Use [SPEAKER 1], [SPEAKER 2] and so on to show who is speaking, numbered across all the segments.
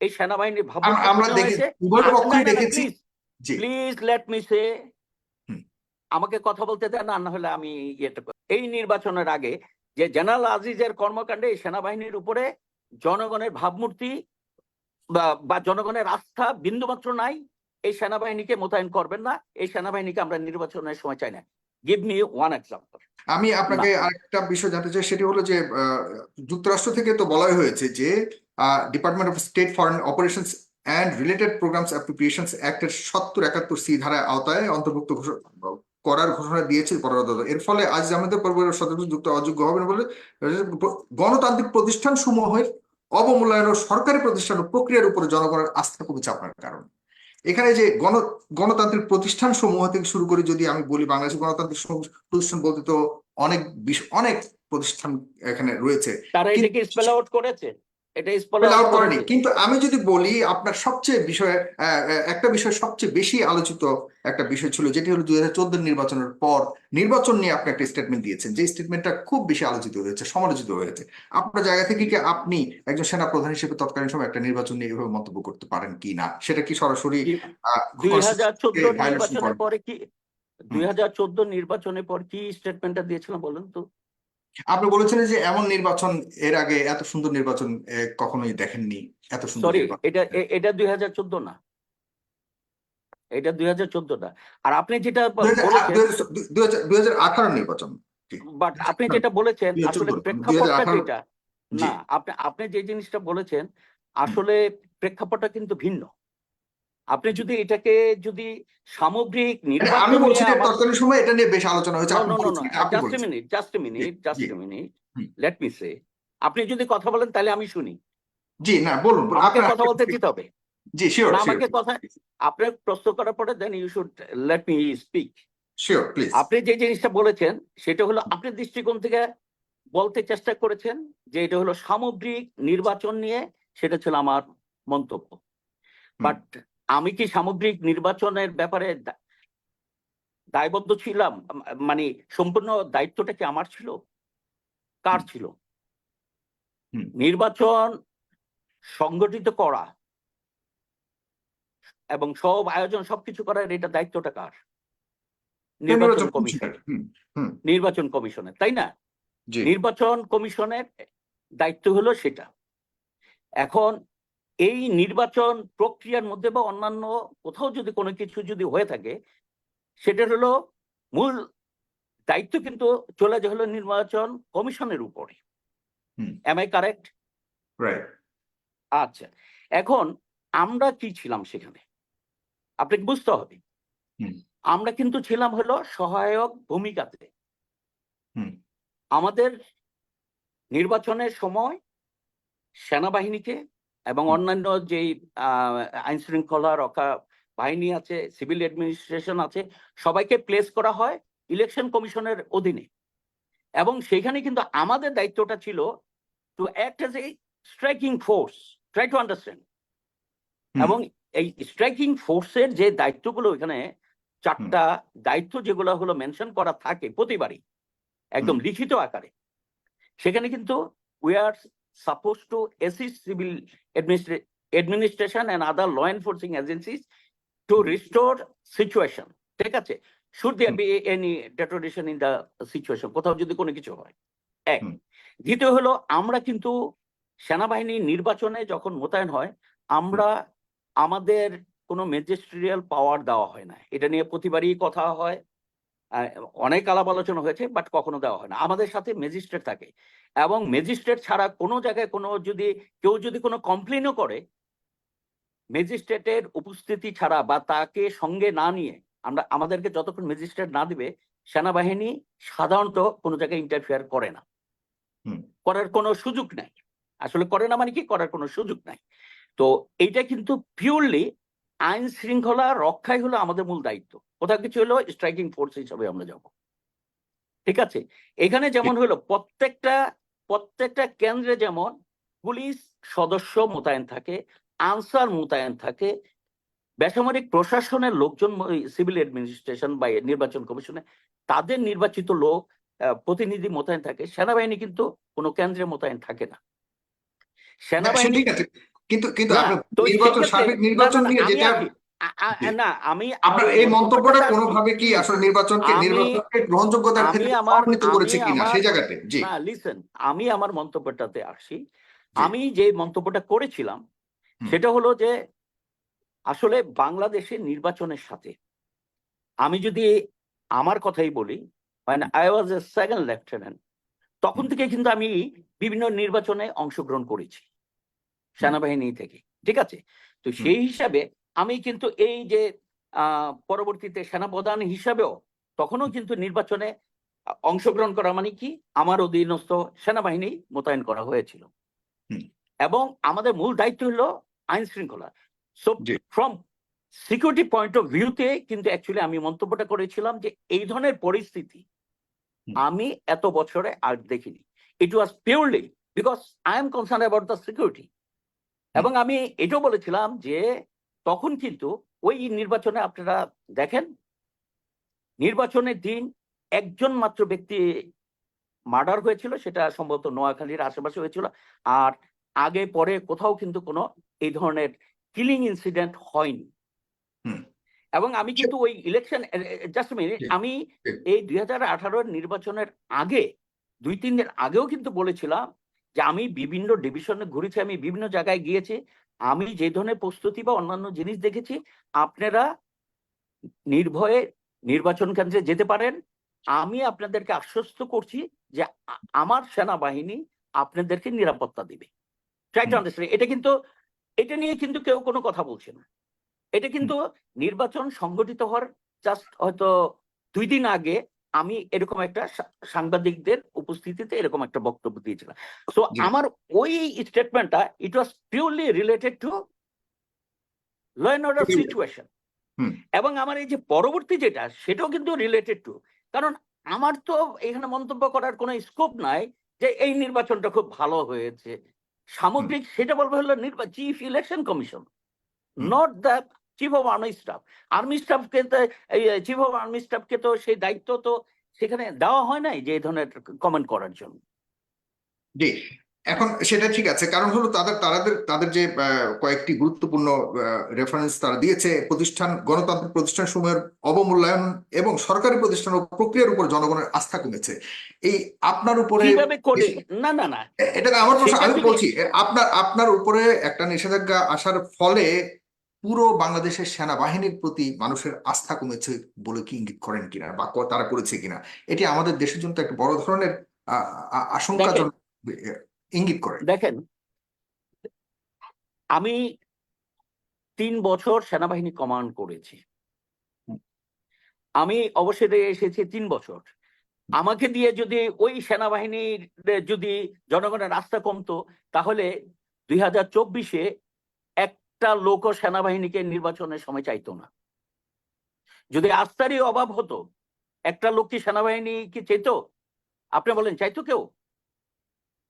[SPEAKER 1] এই
[SPEAKER 2] আমরা দেখেছি
[SPEAKER 1] প্লিজ লেট মি সে আমাকে কথা বলতে দেন না হলে আমি ইয়েটা এই নির্বাচনের আগে যে জেনারেল আজিজের কর্মকাণ্ডে এই সেনাবাহিনীর উপরে জনগণের ভাবমূর্তি বা জনগণের আস্থা বিন্দুমাত্র নাই এই সেনাবাহিনীকে মোতায়েন করবেন না এই সেনাবাহিনীকে আমরা নির্বাচনের সময় চাই না। গিভ মি ওয়ান এক্সাম্পল
[SPEAKER 2] আমি আপনাকে আরেকটা বিষয় জানতে চাই সেটি হলো যে যুক্তরাষ্ট্র থেকে তো বলাই হয়েছে যে department of state foreign operations and related programs appropriations অ্যাক্টের সত্তর একাত্তর সি ধারায় আওতায় অন্তর্ভুক্ত করার ঘোষণা দিয়েছে পররাষ্ট্র এর ফলে আজ আমাদের পরিবারের সদস্য যুক্ত অযোগ্য হবেন বলে গণতান্ত্রিক প্রতিষ্ঠান সমূহের অবমূল্যায়ন ও সরকারি প্রতিষ্ঠান ও প্রক্রিয়ার উপরে জনগণের আস্থা কমেছে আপনার কারণ। এখানে যে গণ গণতান্ত্রিক প্রতিষ্ঠান সমূহ থেকে শুরু করে যদি আমি বলি বাংলাদেশের গণতান্ত্রিক প্রতিষ্ঠান বলতে তো অনেক বিশ- অনেক প্রতিষ্ঠান এখানে রয়েছে।
[SPEAKER 1] তারা এটাকে স্পেল আউট করেছে। এটা স্পেল আউট
[SPEAKER 2] করেনি কিন্তু আমি যদি বলি আপনার সবচেয়ে বিষয়ে একটা বিষয় সবচেয়ে বেশি আলোচিত একটা বিষয় ছিল যেটি হলো দুই হাজার চোদ্দ নির্বাচনের পর নির্বাচন নিয়ে আপনি একটা স্টেটমেন্ট দিয়েছেন যে স্টেটমেন্টটা খুব বেশি আলোচিত হয়েছে সমালোচিত হয়েছে। আপনার জায়গা থেকে কি আপনি একজন সেনা প্রধান হিসেবে তৎকালীন সময় একটা নির্বাচন নিয়ে এভাবে মন্তব্য করতে পারেন কি না? সেটা কি সরাসরি
[SPEAKER 1] দুই হাজার চোদ্দ নির্বাচনের? পরে কি দুই হাজার চোদ্দ নির্বাচনের পর কি স্টেটমেন্টটা দিয়েছিলাম বলুন তো?
[SPEAKER 2] আপনি বলেছেন যে এমন নির্বাচন এর আগে এত সুন্দর নির্বাচন কখনোই দেখেননি এত সুন্দর
[SPEAKER 1] সরি এটা এটা দুই হাজার চোদ্দ না। এটা দুই হাজার চোদ্দ না। আর আপনি যেটা
[SPEAKER 2] দুই হাজার- আঠারো নির্বাচন
[SPEAKER 1] বাট আপনি যেটা বলেছেন আসলে
[SPEAKER 2] 2018
[SPEAKER 1] প্রেক্ষাপটটা যেটা না আপনি আপনি যে জিনিসটা বলেছেন আসলে প্রেক্ষাপটটা কিন্তু ভিন্ন। আপনি যদি এটাকে যদি সামগ্রিক
[SPEAKER 2] আমি বলছি যে তৎকালীন সময় এটা নিয়ে বেশ আলোচনা হয়েছে
[SPEAKER 1] No,
[SPEAKER 2] আপনি
[SPEAKER 1] no, no, no.
[SPEAKER 2] বলছেন, আপনি
[SPEAKER 1] Just a
[SPEAKER 2] বলছেন।
[SPEAKER 1] minute, just a minute, just
[SPEAKER 2] G,
[SPEAKER 1] a minute.
[SPEAKER 2] Hmm.
[SPEAKER 1] Let me say. আপনি যদি কথা বলেন তাহলে আমি শুনি
[SPEAKER 2] জি না বলুন আপনার-
[SPEAKER 1] কথা বলতে দিতে হবে
[SPEAKER 2] জি শিওর
[SPEAKER 1] আমাকে কথা আপনার প্রশ্ন করার পরে then you should let me speak
[SPEAKER 2] sure please
[SPEAKER 1] আপনি যে জিনিসটা বলেছেন সেটা হলো আপনি দৃষ্টিকোণ থেকে বলতে চেষ্টা করেছেন যে এটা হলো সামগ্রিক নির্বাচন নিয়ে সেটা ছিল আমার মন্তব্য বাট আমি কি সামগ্রিক নির্বাচনের ব্যাপারে দায়বদ্ধ ছিলাম? মানে সম্পূর্ণ দায়িত্বটা কি আমার ছিল? কার ছিল? নির্বাচন সংগঠিত করা এবং সব আয়োজন সবকিছু করার এটা দায়িত্বটা কার? নির্বাচন
[SPEAKER 2] কমিশনের
[SPEAKER 1] নির্বাচন কমিশনের তাই না? নির্বাচন কমিশনের দায়িত্ব হলো সেটা। এখন এই নির্বাচন প্রক্রিয়ার মধ্যে বা অন্যান্য কোথাও যদি কোনো কিছু যদি হয়ে থাকে সেটা হলো মূল দায়িত্ব কিন্তু চলে যায় হলো নির্বাচন কমিশনের উপরে
[SPEAKER 2] হুম।
[SPEAKER 1] এম আই কারেক্ট আচ্ছা এখন আমরা কি ছিলাম সেখানে আপনাকে বুঝতে হবে। আমরা কিন্তু ছিলাম হলো সহায়ক ভূমিকাতে
[SPEAKER 2] হুম।
[SPEAKER 1] আমাদের নির্বাচনের সময় সেনাবাহিনীকে এবং অন্যান্য যেই আইন শৃঙ্খলা রক্ষা বাহিনী আছে সিভিল অ্যাডমিনিস্ট্রেশন আছে সবাইকে প্লেস করা হয় ইলেকশন কমিশনের অধীনে। এবং সেখানে কিন্তু আমাদের দায়িত্বটা ছিল to act as a striking force try to understand এবং এই স্ট্রাইকিং ফোর্সের যে দায়িত্বগুলো এখানে চারটা দায়িত্ব যেগুলো হলো মেনশন করা থাকে প্রতিবারই একদম লিখিত আকারে সেখানে কিন্তু we are suppose to assist civil administration and other law enforcing agencies to restore situation ঠিক আছে? Should there be any deterioration in the situation কোথাও যদি কোনো কিছু হয়। এক।
[SPEAKER 2] হুম।
[SPEAKER 1] দ্বিতীয় হলো আমরা কিন্তু সেনাবাহিনী নির্বাচনে যখন মোতায়েন হয় আমরা আমাদের কোনো ম্যাজিস্ট্রিয়াল পাওয়ার দেওয়া হয় না। এটা নিয়ে প্রতিবারই কথা হয়। অনেক আলাপ আলোচনা হয়েছে বাট কখনো দেওয়া হয় না। আমাদের সাথে ম্যাজিস্ট্রেট থাকে এবং ম্যাজিস্ট্রেট ছাড়া কোনো জায়গায় কোনো যদি কেউ যদি কোনো কমপ্লেনও করে ম্যাজিস্ট্রেটের উপস্থিতি ছাড়া বা তাকে সঙ্গে না নিয়ে আমরা আমাদেরকে যতক্ষণ ম্যাজিস্ট্রেট না দিবে সেনাবাহিনী সাধারণত কোনো জায়গায় ইন্টারফেয়ার করে না। করার কোনো সুযোগ নাই। আসলে করে না মানে কি? করার কোনো সুযোগ নাই। তো এইটা কিন্তু পিওরলি আইন শৃঙ্খলা রক্ষাই হলো আমাদের মূল দায়িত্ব। কোথাও কিছু হলো? স্ট্রাইকিং ফোর্স হিসাবে আমরা যাব। ঠিক আছে? এখানে যেমন হলো প্রত্যেকটা প্রত্যেকটা কেন্দ্রে যেমন পুলিশ সদস্য মোতায়েন থাকে আনসার মোতায়েন থাকে বেসামরিক প্রশাসনের লোকজন সিভিল অ্যাডমিনিস্ট্রেশন বা নির্বাচন কমিশনে তাদের নির্বাচিত লোক প্রতিনিধি মোতায়েন থাকে। সেনাবাহিনী কিন্তু কোনো কেন্দ্রে মোতায়েন থাকে না।
[SPEAKER 2] না,
[SPEAKER 1] সেনাবাহিনী
[SPEAKER 2] কিন্তু কিন্তু নির্বাচন সার্বিক নির্বাচন নিয়ে যেটা।
[SPEAKER 1] না আমি
[SPEAKER 2] আপনার
[SPEAKER 1] আমার
[SPEAKER 2] এই মন্তব্যটা কোনোভাবে কি আসলে নির্বাচনকে নির্বাচনকে গ্রহণযোগ্যতার ক্ষেত্রে করেছে কিনা সেই জায়গাতে? জি।
[SPEAKER 1] না লিসেন আমি আমার মন্তব্যটাতে আসি। আমি যে মন্তব্যটা করেছিলাম সেটা হলো যে আসলে বাংলাদেশের নির্বাচনের সাথে আমি যদি আমার কথাই বলি মানে I was a second lieutenant তখন থেকে কিন্তু আমি বিভিন্ন নির্বাচনে অংশগ্রহণ করেছি। সেনাবাহিনী থেকে ঠিক আছে? তো সেই হিসাবে আমি কিন্তু এই যে আহ, পরবর্তীতে সেনাপ্রধান হিসাবেও তখনও কিন্তু নির্বাচনে অংশগ্রহণ করা মানে কি? আমার অধীনস্থ সেনাবাহিনী মোতায়েন করা হয়েছিল। এবং আমাদের মূল দায়িত্ব হলো আইন শৃঙ্খলা। So from security point of ভিউতে কিন্তু অ্যাকচুয়ালি আমি মন্তব্যটা করেছিলাম যে এই ধরনের পরিস্থিতি আমি এত বছরে আর দেখিনি। It was purely because I am concern about the security এবং আমি এটাও বলেছিলাম যে তখন কিন্তু ওই নির্বাচনে আপনারা দেখেন নির্বাচনের দিন একজন মাত্র ব্যক্তি মার্ডার হয়েছিল সেটা সম্ভবত নোয়াখালীর আশেপাশে হয়েছিল। আর আগে পরে কোথাও কিন্তু কোনো এই ধরনের কিলিং ইনসিডেন্ট হয়নি। এবং আমি কিন্তু ওই ইলেকশন জাস্ট মিনিট আমি এই দুই হাজার আঠারোর নির্বাচনের আগে দুই তিন দিন আগেও কিন্তু বলেছিলাম যে আমি বিভিন্ন ডিভিশনে ঘুরেছি আমি বিভিন্ন জায়গায় গিয়েছি আমি যে ধরনের প্রস্তুতি বা অন্যান্য জিনিস দেখেছি আপনারা নির্ভয়ে নির্বাচন কেন্দ্রে যেতে পারেন। আমি আপনাদেরকে আশ্বস্ত করছি যে আমার সেনাবাহিনী আপনাদেরকে নিরাপত্তা দিবে। এটা কিন্তু এটা নিয়ে কিন্তু কেউ কোনো কথা বলছে না। এটা কিন্তু নির্বাচন সংগঠিত হওয়ার জাস্ট হয়তো দুই দিন আগে আমি এরকম একটা সাংবাদিকদের উপস্থিতিতে এরকম একটা বক্তব্য দিয়েছিলাম। তো আমার ওই স্টেটমেন্টটা it was purely related to law and order situation এবং আমার এই যে পরবর্তী যেটা সেটাও কিন্তু রিলেটেড টু কারণ আমার তো এখানে মন্তব্য করার কোনো স্কোপ নাই যে এই নির্বাচনটা খুব ভালো হয়েছে। সামগ্রিক সেটা বলবে হলো chief election commission not the chief of army staff army স্টাফকে তো চিফ অফ আর্মি স্টাফকে তো সেই দায়িত্ব তো সেখানে দেওয়া হয় নাই যে এই ধরনের কমেন্ট করার জন্য?
[SPEAKER 2] জি এখন সেটা ঠিক আছে। কারণ হলো তাদের তাদের তাদের যে কয়েকটি গুরুত্বপূর্ণ রেফারেন্স তারা দিয়েছে প্রতিষ্ঠান গণতান্ত্রিক প্রতিষ্ঠান সমূহের অবমূল্যায়ন এবং সরকারি প্রতিষ্ঠান ও প্রক্রিয়ার উপর জনগণের আস্থা কমেছে। এই আপনার উপরে
[SPEAKER 1] না না না।
[SPEAKER 2] এটা আমার প্রশ্ন আমি বলছি আপনার আপনার উপরে একটা নিষেধাজ্ঞা আসার ফলে পুরো বাংলাদেশের সেনাবাহিনীর প্রতি মানুষের আস্থা কমেছে বলে কি ইঙ্গিত করেন কিনা বা তারা করেছে কিনা? এটি আমাদের দেশের জন্য একটা বড় ধরনের আশঙ্কাজনক ইঙ্গিত করে।
[SPEAKER 1] দেখেন আমি তিন বছর সেনাবাহিনী কমান্ড করেছি। আমি অবশ্যই এসেছি তিন বছর। আমাকে দিয়ে যদি ওই সেনাবাহিনীর যদি জনগণের রাস্তা কমতো তাহলে দুই হাজার চব্বিশে একটা লোক সেনাবাহিনীকে নির্বাচনের সময় চাইতো না। যদি আস্থারই অভাব হতো একটা লোক কি সেনাবাহিনী কি চাইতো? আপনি বলেন চাইতো কেউ?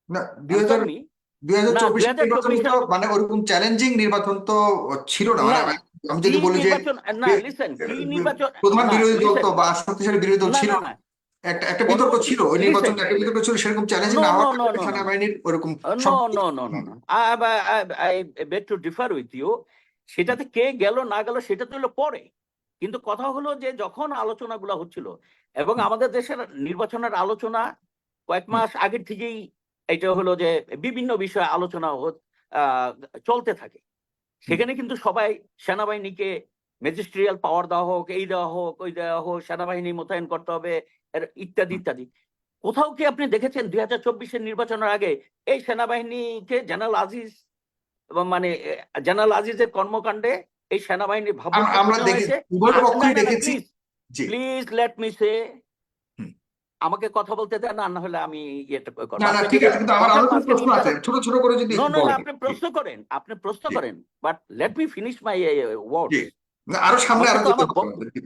[SPEAKER 2] না দুই হাজার
[SPEAKER 1] Answer me.
[SPEAKER 2] দুই হাজার
[SPEAKER 1] না,
[SPEAKER 2] চব্বিশ
[SPEAKER 1] 2024
[SPEAKER 2] নির্বাচন মানে ওরকম চ্যালেঞ্জিং নির্বাচন তো ছিল না। মানে আমি যদি বলি যে প্রধান বিরোধী দল তো বা শক্তিশালী বিরোধী দল ছিল
[SPEAKER 1] না,
[SPEAKER 2] না
[SPEAKER 1] না,
[SPEAKER 2] একটা একটা বিতর্ক ছিল ওই. নির্বাচন একটা বিতর্ক ছিল সেরকম চ্যালেঞ্জিং না হওয়ার. সেনাবাহিনীর ওরকম.
[SPEAKER 1] সেটাতে কে গেল না গেল সেটা তো হলো পরে। কিন্তু কথা হলো যে যখন আলোচনাগুলো হচ্ছিল এবং আমাদের দেশের নির্বাচনের আলোচনা কয়েক মাস আগের থেকেই এটা হলো যে বিভিন্ন বিষয়ে আলোচনা চলতে থাকে। সেখানে কিন্তু সবাই সেনাবাহিনীকে ম্যাজিস্ট্রিয়াল পাওয়ার দেওয়া হোক এই দেওয়া হোক ওই দেওয়া হোক সেনাবাহিনী মোতায়েন করতে হবে ইত্যাদি ইত্যাদি। কোথাও কি আপনি দেখেছেন দুই হাজার চব্বিশের নির্বাচনের আগে এই সেনাবাহিনীকে জেনারেল আজিজ এবং মানে জেনারেল আজিজের কর্মকাণ্ডে এই সেনাবাহিনীর
[SPEAKER 2] আমরা
[SPEAKER 1] বোঝানো
[SPEAKER 2] দেখে
[SPEAKER 1] হয়েছে?
[SPEAKER 2] উভয়
[SPEAKER 1] না,
[SPEAKER 2] পক্ষই
[SPEAKER 1] না, না,
[SPEAKER 2] দেখেছি।
[SPEAKER 1] প্লিজ লেট মি সে আমাকে কথা বলতে দেন না হলে আমি ইয়েটা করব
[SPEAKER 2] না না
[SPEAKER 1] আপনি
[SPEAKER 2] ঠিক আছে কিন্তু আমার
[SPEAKER 1] আরও
[SPEAKER 2] প্রশ্ন আছে ছোট ছোট করে যদি
[SPEAKER 1] No, no, no, আপনি প্রশ্ন করেন আপনি প্রশ্ন করেন but let me finish my word
[SPEAKER 2] না, আরও সামনে আরও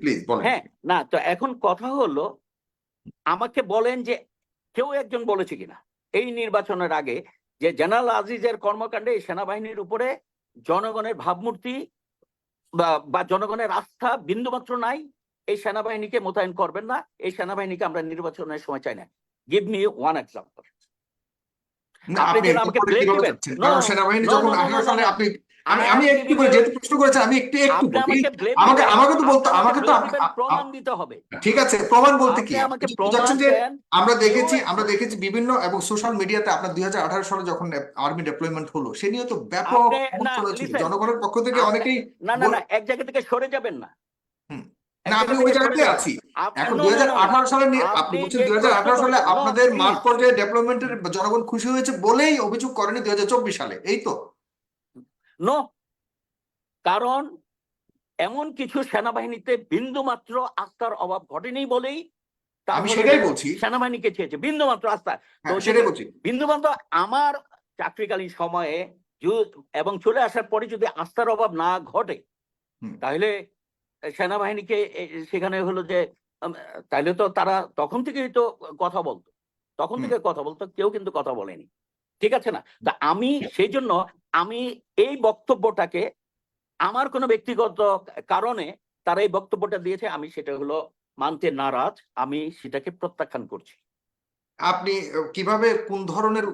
[SPEAKER 2] প্লিজ বলেন।
[SPEAKER 1] হ্যাঁ না তো এখন কথা হলো আমাকে বলেন যে কেউ একজন বলেছে কিনা? এই নির্বাচনের আগে যে জেনারেল আজিজের কর্মকাণ্ডে এই সেনাবাহিনীর উপরে জনগণের ভাবমূর্তি বা জনগণের আস্থা বিন্দুমাত্র নাই এই সেনাবাহিনীকে মোতায়েন করবেন না এই সেনাবাহিনীকে আমরা নির্বাচনের সময় চাই না। গিভ মি ওয়ান এক্সাম্পল আপনি আমাকে
[SPEAKER 2] সেনাবাহিনী যখন. আপনি আমি আমি একটু করে যেহেতু প্রশ্ন করেছেন আমি একটু একটু বলি।
[SPEAKER 1] আমাকে
[SPEAKER 2] আমাকে তো বলতে আমাকে তো
[SPEAKER 1] প্রমাণ দিতে হবে।
[SPEAKER 2] ঠিক আছে প্রমাণ বলতে কি? বোঝাচ্ছেন যে আমরা দেখেছি আমরা দেখেছি বিভিন্ন এবং সোশ্যাল মিডিয়াতে আপনার দুই সালে যখন আর্মি ডেপ্লয়মেন্ট হলো সে নিয়ে তো ব্যাপক জনগণের পক্ষ থেকে অনেকেই
[SPEAKER 1] না না না এক জায়গা থেকে সরে যাবেন না।
[SPEAKER 2] না আমি ওই জায়গাতে আছি। এখন দুই. সালে আপনি বলছেন দুই সালে আপনাদের. মাঠ পর্যায়ে ডেভেলপমেন্টের জনগণ খুশি হয়েছে বলেই অভিযোগ করেনি দুই হাজার চব্বিশ সালে। এই তো।
[SPEAKER 1] নো কারণ এমন কিছু সেনাবাহিনীতে বিন্দু মাত্র আস্থার অভাব ঘটেনি বলেই
[SPEAKER 2] আমি সেটাই বলছি।
[SPEAKER 1] সেনাবাহিনীকে চেয়েছে বিন্দু মাত্র আস্থা।
[SPEAKER 2] হ্যাঁ
[SPEAKER 1] তো
[SPEAKER 2] সেটাই বলছি।
[SPEAKER 1] বিন্দু মাত্র আমার চাকরিকালীন সময়ে এবং চলে আসার পরে যদি আস্থার অভাব না ঘটে তাহলে সেনাবাহিনীকে সেখানে হলো যে তাহলে তো তারা তখন থেকেই তো কথা বলতো। তখন থেকে কথা বলতো কেউ কিন্তু কথা বলেনি। ঠিক আছে না? তা আমি সেই জন্য আমি এই বক্তব্যটাকে আমার কোনো ব্যক্তিগত কারণে তারা এই বক্তব্যটা দিয়েছে, আমি সেটা হলো মানতে নারাজ, আমি সেটাকে প্রত্যাখ্যান করছি।
[SPEAKER 2] আপনি কীভাবে, কোন ধরনের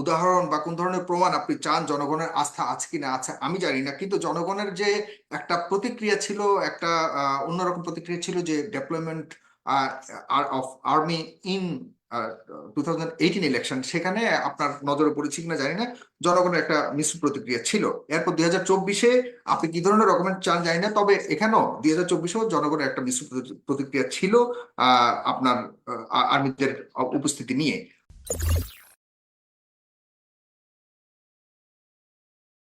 [SPEAKER 2] উদাহরণ বা কোন ধরনের প্রমাণ আপনি চান জনগণের আস্থা আছে কিনা আছে, আমি জানি না, কিন্তু জনগণের যে একটা প্রতিক্রিয়া ছিল, একটা অন্যরকম প্রতিক্রিয়া ছিল যে development of army in two thousand eighteen election সেখানে আপনার নজরে পড়েছে কিনা জানি না জনগণের একটা মিশ্র প্রতিক্রিয়া ছিল। এরপর দুই হাজার চব্বিশে আপনি কি ধরনের ডকুমেন্ট চান জানি না তবে এখানেও দুই হাজার চব্বিশেও জনগণের একটা মিশ্র প্রতিক্রিয়া ছিল আহ, আপনার আর্মিদের উপস্থিতি নিয়ে।